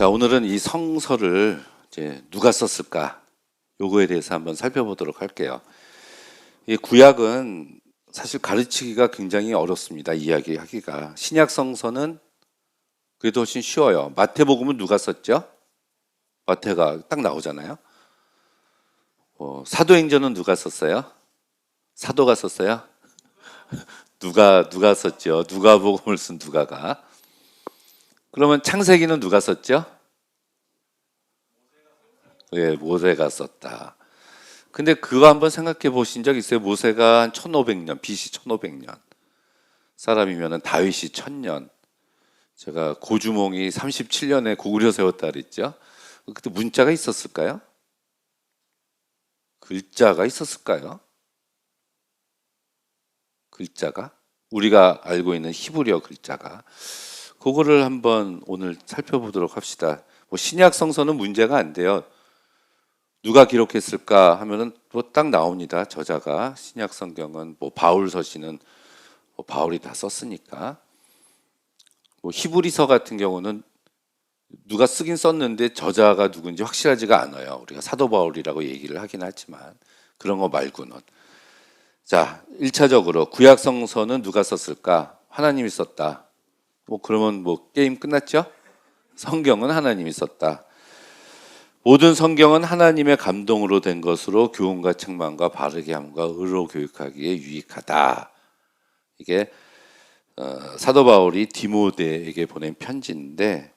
자, 오늘은 이 성서를 이제 누가 썼을까? 요거에 대해서 한번 살펴보도록 할게요. 이 구약은 사실 가르치기가 굉장히 어렵습니다. 이야기하기가. 신약 성서는 그래도 훨씬 쉬워요. 마태복음은 누가 썼죠? 마태가 딱 나오잖아요. 어, 사도행전은 누가 썼어요? 사도가 썼어요? 누가 누가 썼죠? 누가복음을 쓴 누가가. 그러면 창세기는 누가 썼죠? 예, 모세가 썼다. 근데 그거 한번 생각해 보신 적 있어요? 모세가 한 1500년, BC 1500년. 사람이면은 다윗이 1000년. 제가 고주몽이 37년에 고구려 세웠다 그랬죠? 그때 문자가 있었을까요? 글자가 있었을까요? 글자가? 우리가 알고 있는 히브리어 글자가. 그거를 한번 오늘 살펴보도록 합시다. 뭐 신약 성서는 문제가 안 돼요. 누가 기록했을까 하면은 또딱 나옵니다. 저자가 신약 성경은 뭐 바울 서신은 뭐 바울이 다 썼으니까. 뭐 히브리서 같은 경우는 누가 쓰긴 썼는데 저자가 누군지 확실하지가 않아요. 우리가 사도 바울이라고 얘기를 하긴 하지만 그런 거 말고는. 자, 1차적으로 구약 성서는 누가 썼을까? 하나님이 썼다. 뭐 그러면 뭐 게임 끝났죠? 성경은 하나님이 썼다. 모든 성경은 하나님의 감동으로 된 것으로 교훈과 책망과 바르게 함과 의로 교육하기에 유익하다. 이게 어, 사도 바울이 디모데에게 보낸 편지인데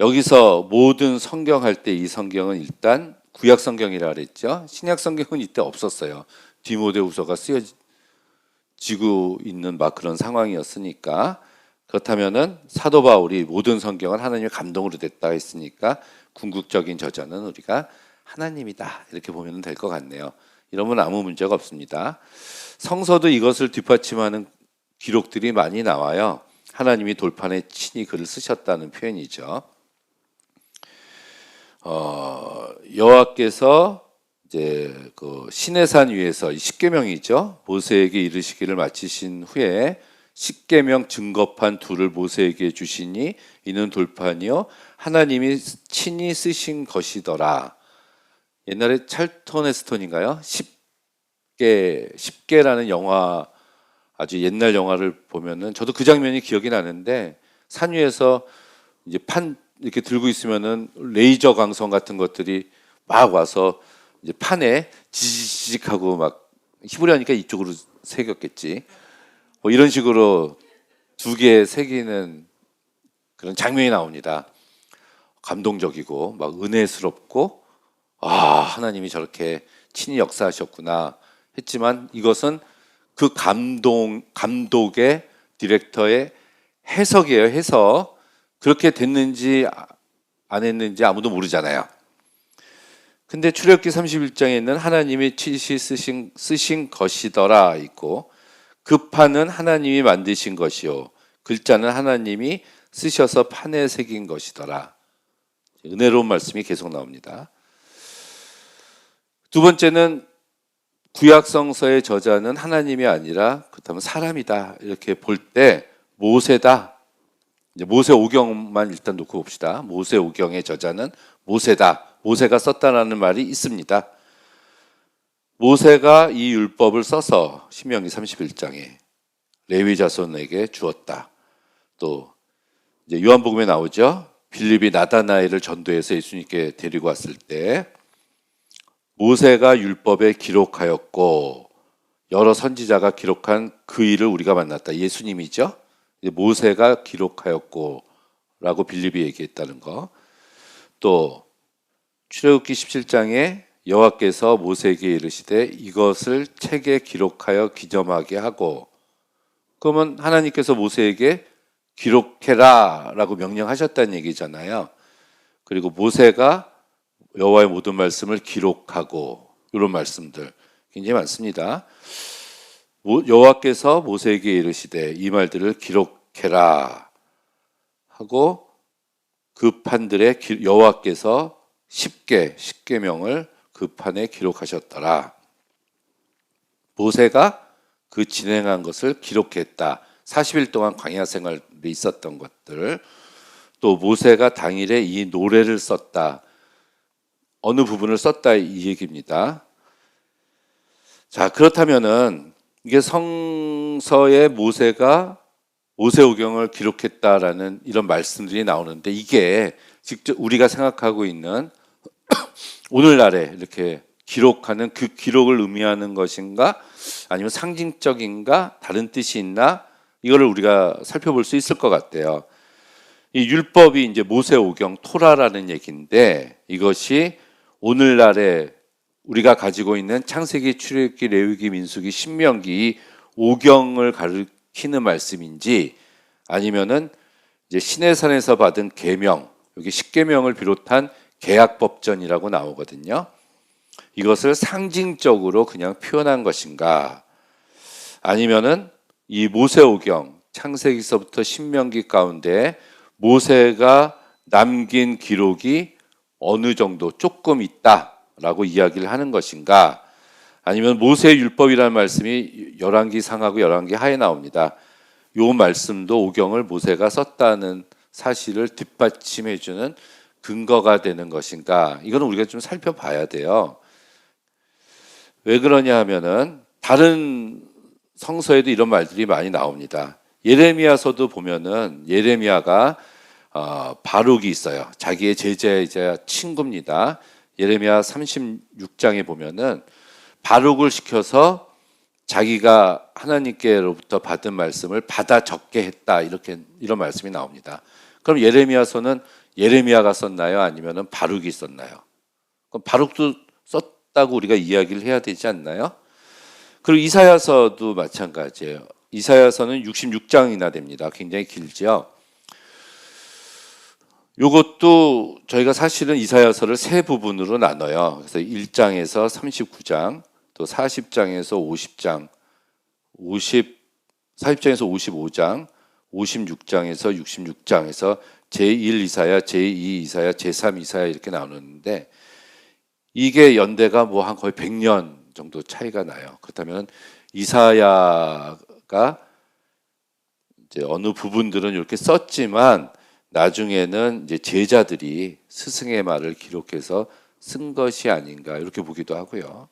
여기서 모든 성경 할 때 이 성경은 일단 구약 성경이라 그랬죠. 신약 성경은 이때 없었어요. 디모데후서가 쓰여지고 있는 막 그런 상황이었으니까 그렇다면은 사도 바울이 모든 성경은 하나님의 감동으로 됐다 했으니까 궁극적인 저자는 우리가 하나님이다 이렇게 보면 될 것 같네요. 이러면 아무 문제가 없습니다. 성서도 이것을 뒷받침하는 기록들이 많이 나와요. 하나님이 돌판에 친히 글을 쓰셨다는 표현이죠. 어, 여호와께서 이제 그 시내산 위에서 십계명이죠. 모세에게 이르시기를 마치신 후에 십계명 증거판 둘을 모세에게 주시니 이는 돌판이요 하나님이 친히 쓰신 것이더라. 옛날에 찰턴 헤스턴인가요? 10개 10개라는 영화 아주 옛날 영화를 보면은 저도 그 장면이 기억이 나는데 산 위에서 이제 판 이렇게 들고 있으면은 레이저 광선 같은 것들이 막 와서 이제 판에 지지직하고 막 히브리어니까 이쪽으로 새겼겠지. 뭐 이런 식으로 두개 새기는 그런 장면이 나옵니다. 감동적이고 막 은혜스럽고 아 하나님이 저렇게 친히 역사하셨구나 했지만 이것은 그 감동 감독의 디렉터의 해석이에요 해석 그렇게 됐는지 안 했는지 아무도 모르잖아요. 근데 출애굽기 31장에는 하나님이 치시 쓰신 쓰신 것이더라 있고 그 판은 하나님이 만드신 것이요 글자는 하나님이 쓰셔서 판에 새긴 것이더라. 은혜로운 말씀이 계속 나옵니다. 두 번째는 구약 성서의 저자는 하나님이 아니라 그렇다면 사람이다 이렇게 볼 때 모세다. 모세 오경만 일단 놓고 봅시다. 모세 오경의 저자는 모세다. 모세가 썼다라는 말이 있습니다. 모세가 이 율법을 써서 신명기 31장에 레위 자손에게 주었다. 또 이제 요한복음에 나오죠. 빌립이 나다나엘을 전도해서 예수님께 데리고 왔을 때 모세가 율법에 기록하였고 여러 선지자가 기록한 그 일을 우리가 만났다. 예수님이죠. 모세가 기록하였고라고 빌립이 얘기했다는 거. 또 출애굽기 17장에 여호와께서 모세에게 이르시되 이것을 책에 기록하여 기점하게 하고 그러면 하나님께서 모세에게 기록해라라고 명령하셨다는 얘기잖아요. 그리고 모세가 여호와의 모든 말씀을 기록하고 이런 말씀들 굉장히 많습니다. 여호와께서 모세에게 이르시되 이 말들을 기록해라 하고 그 판들의 여호와께서 10개 10계명을 그 판에 기록하셨더라. 모세가 그 진행한 것을 기록했다. 40일 동안 광야 생활에 있었던 것들. 또 모세가 당일에 이 노래를 썼다. 어느 부분을 썼다 이 얘기입니다. 자, 그렇다면은 이게 성서에 모세가 모세오경을 기록했다라는 이런 말씀들이 나오는데 이게 직접 우리가 생각하고 있는 오늘날에 이렇게 기록하는 그 기록을 의미하는 것인가 아니면 상징적인가 다른 뜻이 있나 이거를 우리가 살펴볼 수 있을 것 같아요. 이 율법이 이제 모세 오경 토라라는 얘기인데 이것이 오늘날에 우리가 가지고 있는 창세기, 출애굽기, 레위기, 민수기, 신명기 오경을 가리키는 말씀인지 아니면은 이제 시내산에서 받은 계명 여기 십계명을 비롯한 계약법전이라고 나오거든요. 이것을 상징적으로 그냥 표현한 것인가? 아니면은 이 모세오경 창세기서부터 신명기 가운데 모세가 남긴 기록이 어느 정도 조금 있다라고 이야기를 하는 것인가? 아니면 모세 율법이라는 말씀이 열왕기 상하고 열왕기 하에 나옵니다. 요 말씀도 오경을 모세가 썼다는 사실을 뒷받침해 주는 근거가 되는 것인가? 이거는 우리가 좀 살펴봐야 돼요. 왜 그러냐 하면은 다른 성서에도 이런 말들이 많이 나옵니다. 예레미야서도 보면은 예레미야가 어, 바룩이 있어요. 자기의 제자이자 친구입니다. 예레미야 36장에 보면은 바룩을 시켜서 자기가 하나님께로부터 받은 말씀을 받아 적게 했다 이렇게 이런 말씀이 나옵니다. 그럼 예레미야서는 예레미야가 썼나요? 아니면은 바룩이 썼나요? 그럼 바룩도 썼다고 우리가 이야기를 해야 되지 않나요? 그리고 이사야서도 마찬가지예요. 이사야서는 66장이나 됩니다. 굉장히 길죠. 요것도 저희가 사실은 이사야서를 세 부분으로 나눠요. 그래서 1장에서 39장, 또 40장에서 50장, 50 40장에서 55장, 56장에서 66장에서 제1 이사야, 제2 이사야, 제3 이사야 이렇게 나오는데 이게 연대가 뭐 한 거의 100년 정도 차이가 나요. 그렇다면 이사야가 이제 어느 부분들은 이렇게 썼지만 나중에는 이제 제자들이 스승의 말을 기록해서 쓴 것이 아닌가 이렇게 보기도 하고요.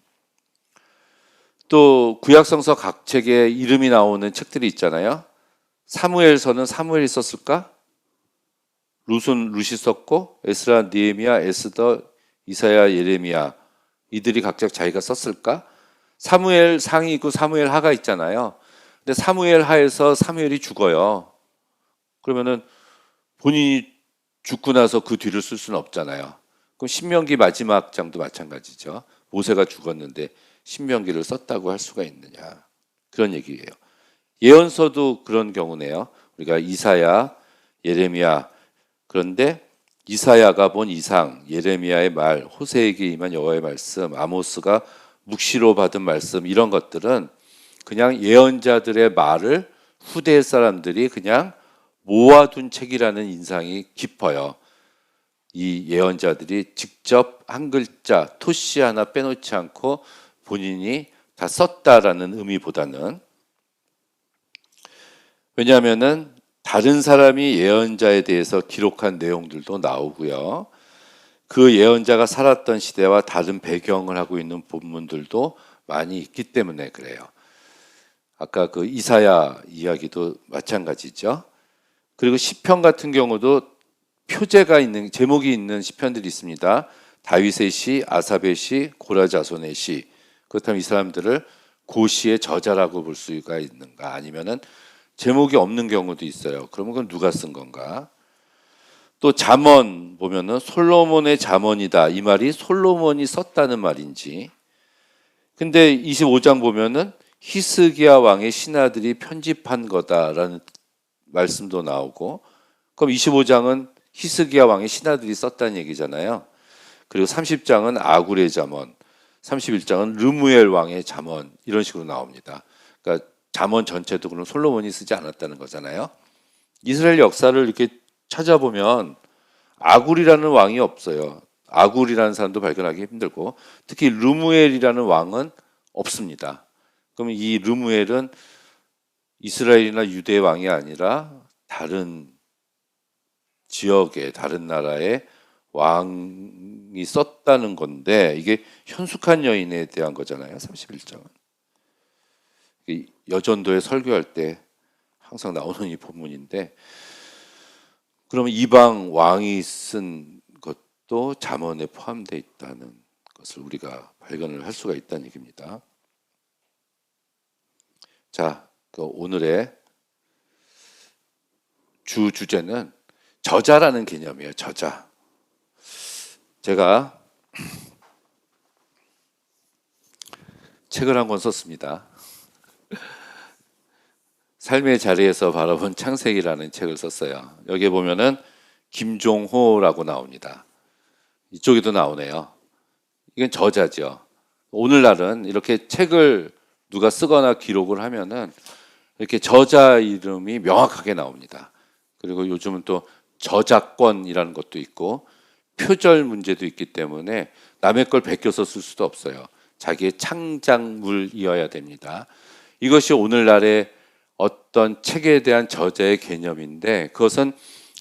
또 구약성서 각 책에 이름이 나오는 책들이 있잖아요. 사무엘서는 사무엘이 썼을까? 룻은 룻이 썼고 에스라, 니에미야, 에스더, 이사야, 예레미야 이들이 각자 자기가 썼을까? 사무엘 상이 있고 사무엘 하가 있잖아요. 근데 사무엘 하에서 사무엘이 죽어요. 그러면은 본인이 죽고 나서 그 뒤를 쓸 수는 없잖아요. 그럼 신명기 마지막 장도 마찬가지죠. 모세가 죽었는데 신명기를 썼다고 할 수가 있느냐. 그런 얘기예요. 예언서도 그런 경우네요. 우리가 이사야, 예레미야 그런데 이사야가 본 이상, 예레미야의 말, 호세에게 임한 여호와의 말씀, 아모스가 묵시로 받은 말씀 이런 것들은 그냥 예언자들의 말을 후대 사람들이 그냥 모아둔 책이라는 인상이 깊어요. 이 예언자들이 직접 한 글자 토시 하나 빼놓지 않고 본인이 다 썼다라는 의미보다는 왜냐하면은 다른 사람이 예언자에 대해서 기록한 내용들도 나오고요. 그 예언자가 살았던 시대와 다른 배경을 하고 있는 본문들도 많이 있기 때문에 그래요. 아까 그 이사야 이야기도 마찬가지죠. 그리고 시편 같은 경우도 표제가 있는 제목이 있는 시편들이 있습니다. 다윗의 시, 아삽의 시, 고라 자손의 시. 그렇다면 이 사람들을 고시의 저자라고 볼 수가 있는가? 아니면은 제목이 없는 경우도 있어요. 그러면 그건 누가 쓴 건가? 또 잠언 보면은 솔로몬의 잠언이다. 이 말이 솔로몬이 썼다는 말인지. 근데 25장 보면은 히스기야 왕의 신하들이 편집한 거다라는 말씀도 나오고 그럼 25장은 히스기야 왕의 신하들이 썼다는 얘기잖아요. 그리고 30장은 아굴의 잠언, 31장은 르무엘 왕의 잠언 이런 식으로 나옵니다. 그러니까 잠언 전체도 그럼 솔로몬이 쓰지 않았다는 거잖아요. 이스라엘 역사를 이렇게 찾아보면 아굴이라는 왕이 없어요. 아굴이라는 사람도 발견하기 힘들고 특히 르무엘이라는 왕은 없습니다. 그러면 이 르무엘은 이스라엘이나 유대 왕이 아니라 다른 지역의 다른 나라의 왕이 썼다는 건데 이게 현숙한 여인에 대한 거잖아요. 31장은. 이 여전도에 설교할 때 항상 나오는 이 본문인데 그러면 이방 왕이 쓴 것도 잠언에 포함되어 있다는 것을 우리가 발견을 할 수가 있다는 얘기입니다. 자, 그 오늘의 주 주제는 저자라는 개념이에요. 저자. 제가 책을 한 권 썼습니다. 삶의 자리에서 바라본 창세기라는 책을 썼어요. 여기에 보면은 김종호라고 나옵니다. 이쪽에도 나오네요. 이건 저자죠. 오늘날은 이렇게 책을 누가 쓰거나 기록을 하면은 이렇게 저자 이름이 명확하게 나옵니다. 그리고 요즘은 또 저작권이라는 것도 있고 표절 문제도 있기 때문에 남의 걸 베껴서 쓸 수도 없어요. 자기의 창작물이어야 됩니다. 이것이 오늘날의 어떤 책에 대한 저자의 개념인데 그것은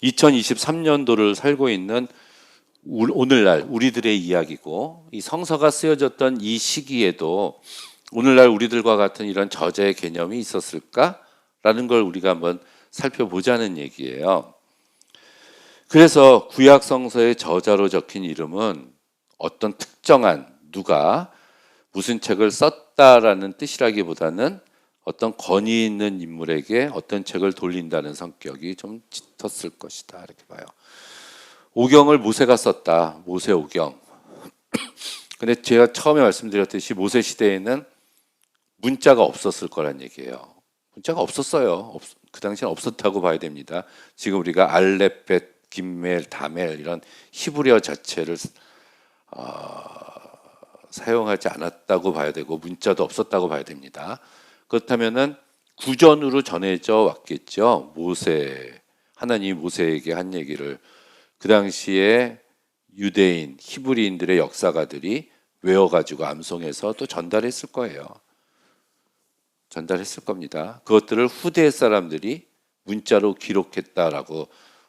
2023년도를 살고 있는 우- 오늘날 우리들의 이야기고 이 성서가 쓰여졌던 이 시기에도 오늘날 우리들과 같은 이런 저자의 개념이 있었을까라는 걸 우리가 한번 살펴보자는 얘기예요. 그래서 구약 성서의 저자로 적힌 이름은 어떤 특정한 누가 무슨 책을 썼다라는 뜻이라기보다는 어떤 권위 있는 인물에게 어떤 책을 돌린다는 성격이 좀 짙었을 것이다 이렇게 봐요. 오경을 모세가 썼다. 모세 오경. 근데 제가 처음에 말씀드렸듯이 모세 시대에는 문자가 없었을 거란 얘기예요. 문자가 없었어요. 없- 그 당시엔 없었다고 봐야 됩니다. 지금 우리가 알렙벳, 김멜, 다멜 이런 히브리어 자체를 어, 사용하지 않았다고 봐야 되고 문자도 없었다고 봐야 됩니다. 그렇다면은 구전으로 전해져 왔겠죠. 모세 하나님이 모세에게 한 얘기를 그 당시에 유대인 히브리인들의 역사가들이 외워가지고 암송해서 또 전달했을 거예요. 전달했을 겁니다. 그것들을 후대 사람들이 문자로 기록했다라고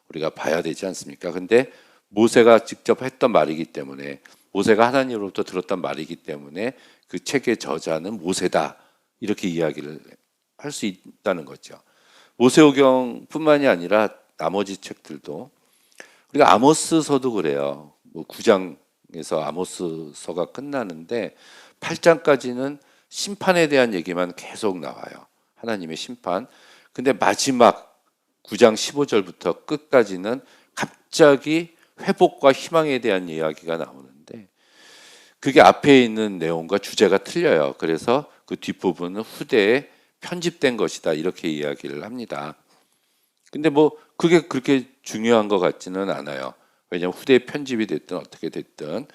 우리가 봐야 되지 않습니까? 근데 모세가 직접 했던 말이기 때문에 모세가 하나님으로부터 들었던 말이기 때문에 그 책의 저자는 모세다 이렇게 이야기를 할 수 있다는 거죠. 모세오경뿐만이 아니라 나머지 책들도 우리가 아모스서도 그래요. 뭐 9장에서 아모스서가 끝나는데 8장까지는 심판에 대한 얘기만 계속 나와요. 하나님의 심판. 근데 마지막 9장 15절부터 끝까지는 갑자기 회복과 희망에 대한 이야기가 나오는데 그게 앞에 있는 내용과 주제가 틀려요. 그래서 그 뒷부분은 후대에 편집된 것이다. 이렇게 이야기를 합니다. 근데 뭐 그게 그렇게 중요한 것 같지는 않아요. 왜냐하면 후대에 편집이 됐든 어떻게 됐든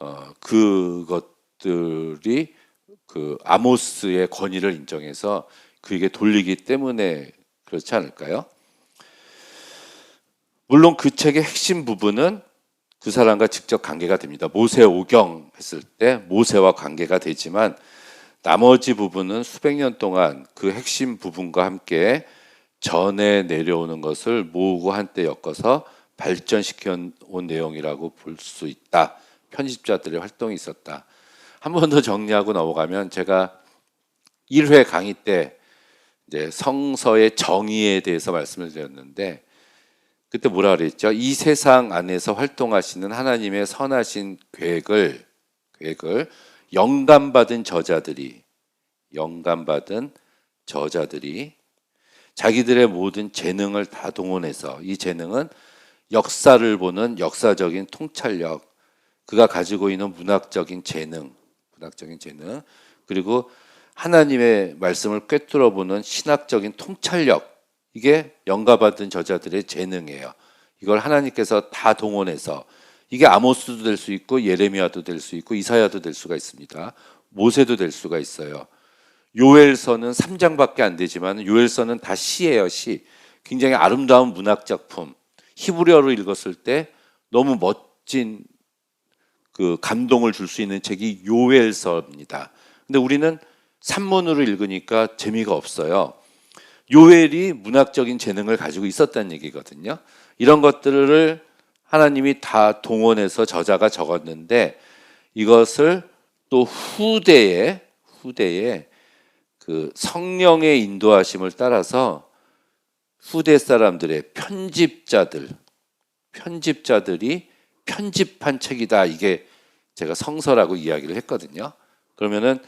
어, 그것들이 그 아모스의 권위를 인정해서 그에게 돌리기 때문에 그렇지 않을까요? 물론 그 책의 핵심 부분은 그 사람과 직접 관계가 됩니다. 모세 오경 했을 때 모세와 관계가 되지만 나머지 부분은 수백 년 동안 그 핵심 부분과 함께 전에 내려오는 것을 모으고 한때 엮어서 발전시켜 온 내용이라고 볼 수 있다. 편집자들의 활동이 있었다. 한 번 더 정리하고 넘어가면 제가 1회 강의 때 이제 성서의 정의에 대해서 말씀을 드렸는데 그때 뭐라 그랬죠? 이 세상 안에서 활동하시는 하나님의 선하신 계획을 계획을 영감받은 저자들이 영감받은 저자들이 자기들의 모든 재능을 다 동원해서 이 재능은 역사를 보는 역사적인 통찰력, 그가 가지고 있는 문학적인 재능, 문학적인 재능, 그리고 하나님의 말씀을 꿰뚫어 보는 신학적인 통찰력, 이게 영감받은 저자들의 재능이에요. 이걸 하나님께서 다 동원해서 이게 아모스도 될 수 있고 예레미야도 될 수 있고 이사야도 될 수가 있습니다. 모세도 될 수가 있어요. 요엘서는 3장밖에 안 되지만 요엘서는 다 시예요, 시. 굉장히 아름다운 문학 작품. 히브리어로 읽었을 때 너무 멋진 그 감동을 줄 수 있는 책이 요엘서입니다. 근데 우리는 산문으로 읽으니까 재미가 없어요. 요엘이 문학적인 재능을 가지고 있었다는 얘기거든요. 이런 것들을 하나님이 다 동원해서 저자가 적었는데 이것을 또 후대에 후대에 그 성령의 인도하심을 따라서 후대 사람들의 편집자들 편집자들이 편집한 책이다 이게 제가 성서라고 이야기를 했거든요. 그러면은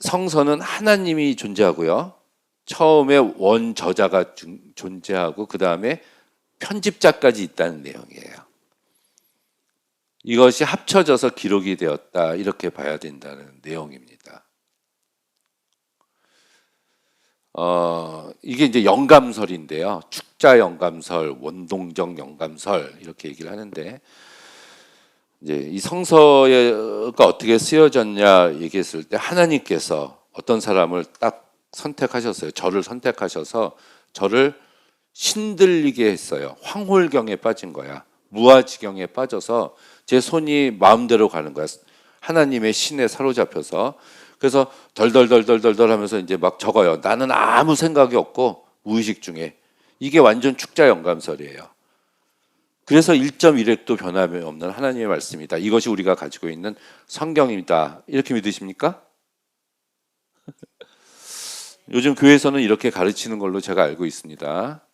성서는 하나님이 존재하고요. 처음에 원 저자가 중- 존재하고 그 다음에 편집자까지 있다는 내용이에요. 이것이 합쳐져서 기록이 되었다 이렇게 봐야 된다는 내용입니다. 어, 이게 이제 영감설인데요. 축자 영감설, 원동정 영감설 이렇게 얘기를 하는데 이제 이 성서가 어떻게 쓰여졌냐 얘기했을 때 하나님께서 어떤 사람을 딱 선택하셨어요. 저를 선택하셔서 저를 신들리게 했어요. 황홀경에 빠진 거야. 무아지경에 빠져서 제 손이 마음대로 가는 거야. 하나님의 신에 사로잡혀서 그래서 덜덜덜덜덜덜 하면서 이제 막 적어요. 나는 아무 생각이 없고 무의식 중에 이게 완전 축자 영감설이에요. 그래서 1.1획도 변함이 없는 하나님의 말씀이다. 이것이 우리가 가지고 있는 성경입니다. 이렇게 믿으십니까? 요즘 교회에서는 이렇게 가르치는 걸로 제가 알고 있습니다.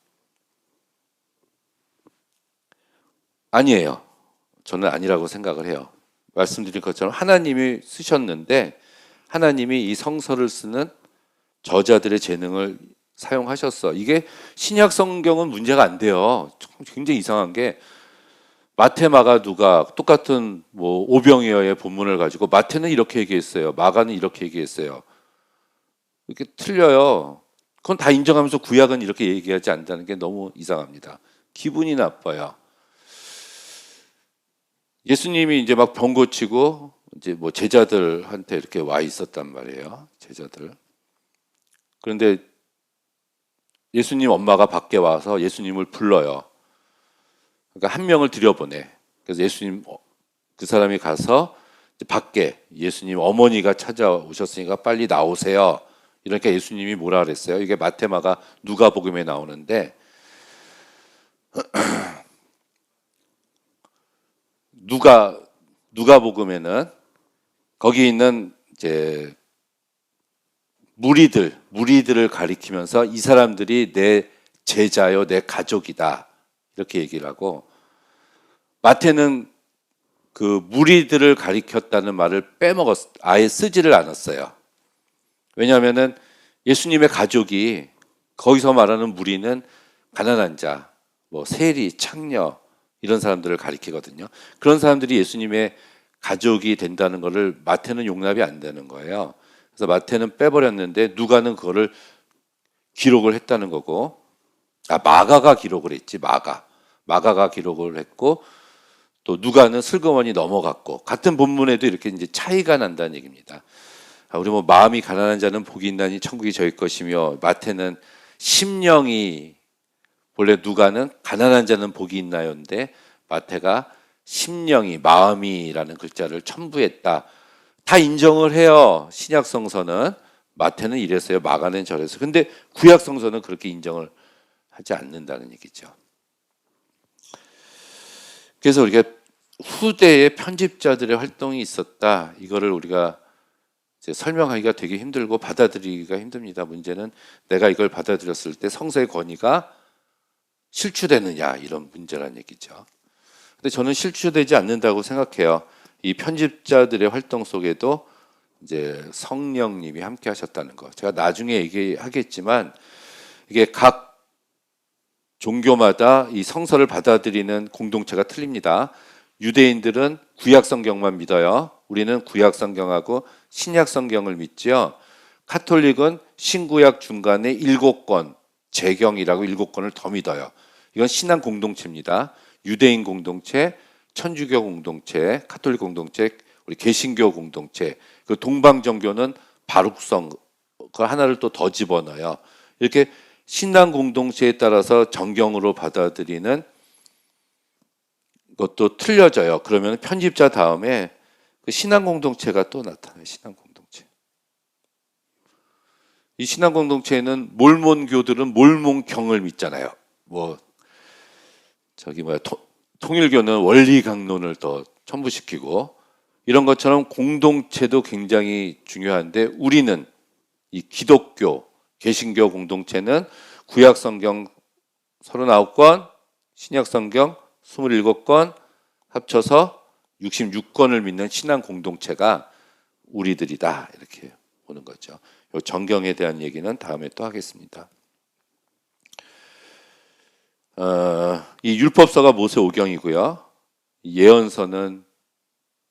아니에요. 저는 아니라고 생각을 해요. 말씀드린 것처럼 하나님이 쓰셨는데 하나님이 이 성서를 쓰는 저자들의 재능을 사용하셨어. 이게 신약 성경은 문제가 안 돼요. 굉장히 이상한 게 마태, 마가, 누가 똑같은 뭐 오병이어의 본문을 가지고 마태는 이렇게 얘기했어요. 마가는 이렇게 얘기했어요. 이렇게 틀려요. 그건 다 인정하면서 구약은 이렇게 얘기하지 않는다는 게 너무 이상합니다. 기분이 나빠요. 예수님이 이제 막 병 고치고 이제 뭐 제자들한테 이렇게 와 있었단 말이에요. 제자들. 그런데 예수님 엄마가 밖에 와서 예수님을 불러요. 그러니까 한 명을 들여보내. 그래서 예수님 어, 그 사람이 가서 밖에 예수님 어머니가 찾아오셨으니까 빨리 나오세요. 이러니까 예수님이 뭐라 그랬어요? 이게 마테마가 누가복음에 나오는데 누가 누가복음에는 거기 있는 이제 무리들 무리들을 가리키면서 이 사람들이 내 제자요 내 가족이다 이렇게 얘기를 하고 마태는 그 무리들을 가리켰다는 말을 빼먹었 아예 쓰지를 않았어요. 왜냐하면은 예수님의 가족이 거기서 말하는 무리는 가난한 자, 뭐 세리, 창녀 이런 사람들을 가리키거든요. 그런 사람들이 예수님의 가족이 된다는 것을 마태는 용납이 안 되는 거예요. 그래서 마태는 빼버렸는데 누가는 그거를 기록을 했다는 거고, 아 마가가 기록을 했지 마가, 마가가 기록을 했고 또 누가는 슬그머니 넘어갔고 같은 본문에도 이렇게 이제 차이가 난다는 얘기입니다. 아, 우리 뭐 마음이 가난한 자는 복이 있나니 천국이 저희 것이며 마태는 심령이 원래 누가는 가난한 자는 복이 있나요인데 마태가 심령이 마음이라는 글자를 첨부했다. 다 인정을 해요. 신약 성서는 마태는 이랬어요. 마가는 저랬어요. 근데 구약 성서는 그렇게 인정을 하지 않는다는 얘기죠. 그래서 우리가 후대에 편집자들의 활동이 있었다. 이거를 우리가 설명하기가 되게 힘들고 받아들이기가 힘듭니다. 문제는 내가 이걸 받아들였을 때 성서의 권위가 실추되느냐 이런 문제란 얘기죠. 근데 저는 실추되지 않는다고 생각해요. 이 편집자들의 활동 속에도 이제 성령님이 함께 하셨다는 거. 제가 나중에 얘기하겠지만 이게 각 종교마다 이 성서를 받아들이는 공동체가 틀립니다. 유대인들은 구약 성경만 믿어요. 우리는 구약 성경하고 신약 성경을 믿지요. 카톨릭은 신구약 중간에 일곱 권 재경이라고 일곱 권을 더 믿어요. 이건 신앙 공동체입니다. 유대인 공동체, 천주교 공동체, 카톨릭 공동체, 우리 개신교 공동체, 그 동방 종교는 바룩성 그 하나를 또 더 집어넣어요. 이렇게 신앙 공동체에 따라서 정경으로 받아들이는 것도 틀려져요. 그러면 편집자 다음에 그 신앙 공동체가 또 나타나요. 신앙 공동체. 이 신앙 공동체에는 몰몬교들은 몰몬경을 믿잖아요. 뭐 저기 뭐야 통- 통일교는 원리 강론을 더 첨부시키고 이런 것처럼 공동체도 굉장히 중요한데 우리는 이 기독교 개신교 공동체는 구약 성경 39권, 신약 성경 27권 합쳐서 66권을 믿는 신앙 공동체가 우리들이다 이렇게 보는 거죠. 요 정경에 대한 얘기는 다음에 또 하겠습니다. 어, 이 율법서가 모세 오경이고요. 이 예언서는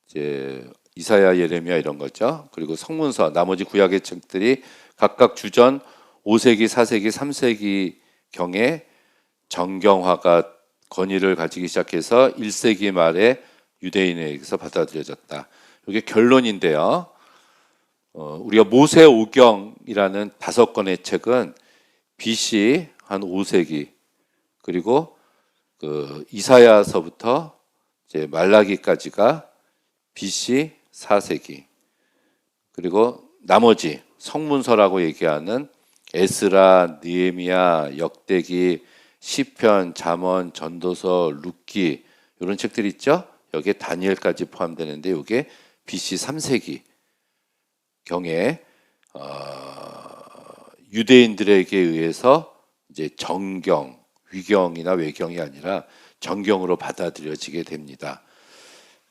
이제 이사야, 예레미야 이런 거죠. 그리고 성문서, 나머지 구약의 책들이 각각 주전 5세기, 4세기, 3세기 경에 정경화가 권위를 가지기 시작해서 1세기 말에 유대인에게서 받아들여졌다. 이게 결론인데요. 어, 우리가 모세 오경이라는 다섯 권의 책은 BC 한 5세기 그리고 그 이사야서부터 이제 말라기까지가 BC 4세기 그리고 나머지 성문서라고 얘기하는 에스라, 느헤미야, 역대기, 시편, 잠언, 전도서, 룻기 이런 책들이 있죠. 여기에 다니엘까지 포함되는데 이게 BC 3세기 경에 어, 유대인들에게 의해서 이제 정경, 위경이나 외경이 아니라 정경으로 받아들여지게 됩니다.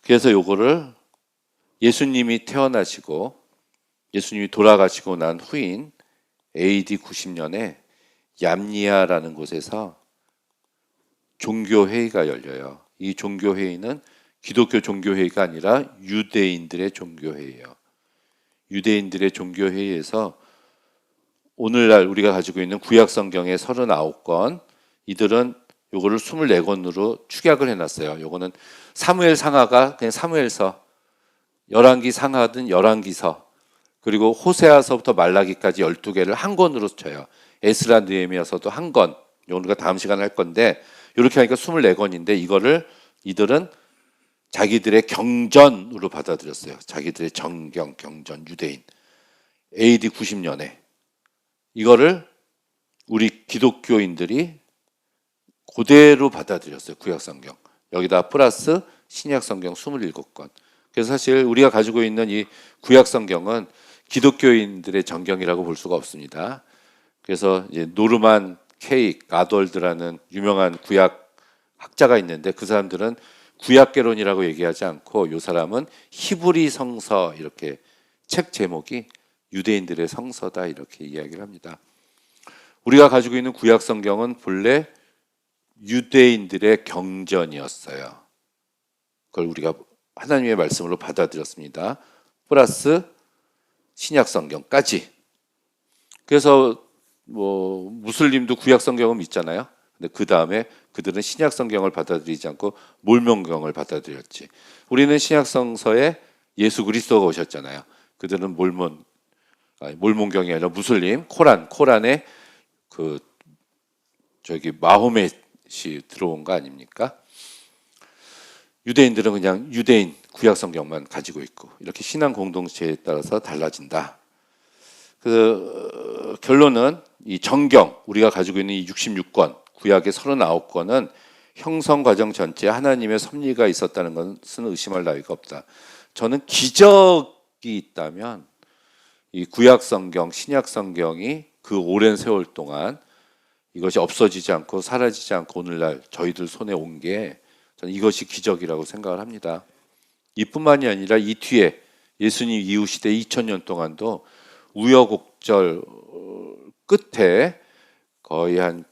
그래서 요거를 예수님이 태어나시고 예수님이 돌아가시고 난 후인 AD 90년에 얌니아라는 곳에서 종교 회의가 열려요. 이 종교 회의는 기독교 종교 회의가 아니라 유대인들의 종교 회의예요. 유대인들의 종교 회의에서 오늘날 우리가 가지고 있는 구약 성경의 39권 이들은 요거를 24권으로 축약을 해 놨어요. 요거는 사무엘 상하가 그냥 사무엘서 열왕기 상하든 열왕기서 그리고 호세아서부터 말라기까지 12개를 한 권으로 쳐요. 에스라 느헤미야서도 한 권. 요거 우리가 다음 시간에 할 건데 이렇게 하니까 24권인데 이거를 이들은 자기들의 경전으로 받아들였어요. 자기들의 정경, 경전, 유대인. AD 90년에 이거를 우리 기독교인들이 그대로 받아들였어요. 구약 성경. 여기다 플러스 신약 성경 27권. 그래서 사실 우리가 가지고 있는 이 구약 성경은 기독교인들의 정경이라고 볼 수가 없습니다. 그래서 이제 노르만 케이 가돌드라는 유명한 구약 학자가 있는데 그 사람들은 구약개론이라고 얘기하지 않고 이 사람은 히브리 성서 이렇게 책 제목이 유대인들의 성서다 이렇게 이야기를 합니다. 우리가 가지고 있는 구약 성경은 본래 유대인들의 경전이었어요. 그걸 우리가 하나님의 말씀으로 받아들였습니다. 플러스 신약 성경까지. 그래서 뭐 무슬림도 구약 성경을 믿잖아요. 근데 그 다음에 그들은 신약 성경을 받아들이지 않고 몰몬경을 받아들였지. 우리는 신약 성서에 예수 그리스도가 오셨잖아요. 그들은 몰몬 아니, 몰몬경이 아니라 무슬림 코란 코란에 그 저기 마호멧이 들어온 거 아닙니까? 유대인들은 그냥 유대인 구약 성경만 가지고 있고 이렇게 신앙 공동체에 따라서 달라진다. 그 결론은 이 정경 우리가 가지고 있는 이 66권 구약의 39권은 형성 과정 전체에 하나님의 섭리가 있었다는 것은 의심할 나위가 없다. 저는 기적이 있다면 이 구약 성경, 신약 성경이 그 오랜 세월 동안 이것이 없어지지 않고 사라지지 않고 오늘날 저희들 손에 온 게 저는 이것이 기적이라고 생각을 합니다. 이뿐만이 아니라 이 뒤에 예수님 이후 시대 2000년 동안도 우여곡절 끝에 거의 한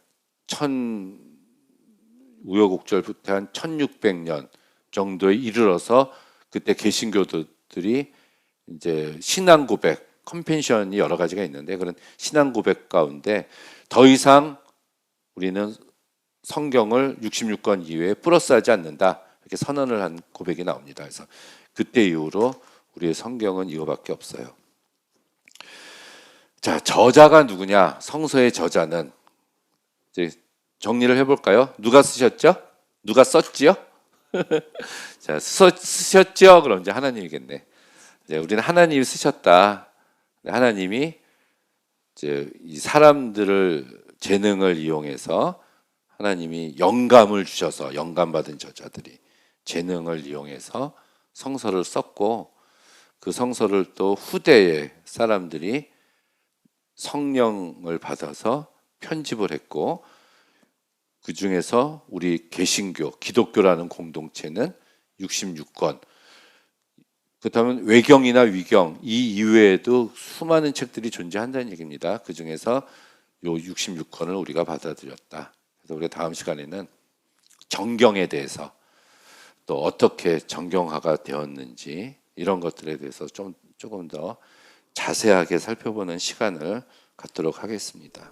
천 우여곡절부터 한 1600년 정도에 이르러서 그때 개신교들이 이제 신앙 고백, 컨펜션이 여러 가지가 있는데 그런 신앙 고백 가운데 더 이상 우리는 성경을 66권 이외에 플러스하지 않는다 이렇게 선언을 한 고백이 나옵니다. 그래서 그때 이후로 우리의 성경은 이거밖에 없어요. 자 저자가 누구냐? 성서의 저자는 이제 정리를 해볼까요? 누가 쓰셨죠? 누가 썼지요? 자 써, 쓰셨죠? 그럼 이제 하나님이겠네. 이제 우리는 하나님이 쓰셨다. 하나님이 이제 이 사람들을 재능을 이용해서 하나님이 영감을 주셔서 영감 받은 저자들이 재능을 이용해서 성서를 썼고 그 성서를 또 후대의 사람들이 성령을 받아서 편집을 했고 그 중에서 우리 개신교, 기독교라는 공동체는 66권. 그렇다면 외경이나 위경 이 이외에도 수많은 책들이 존재한다는 얘기입니다. 그 중에서 요 66권을 우리가 받아들였다. 그래서 우리가 다음 시간에는 정경에 대해서 또 어떻게 정경화가 되었는지 이런 것들에 대해서 좀 조금 더 자세하게 살펴보는 시간을 갖도록 하겠습니다.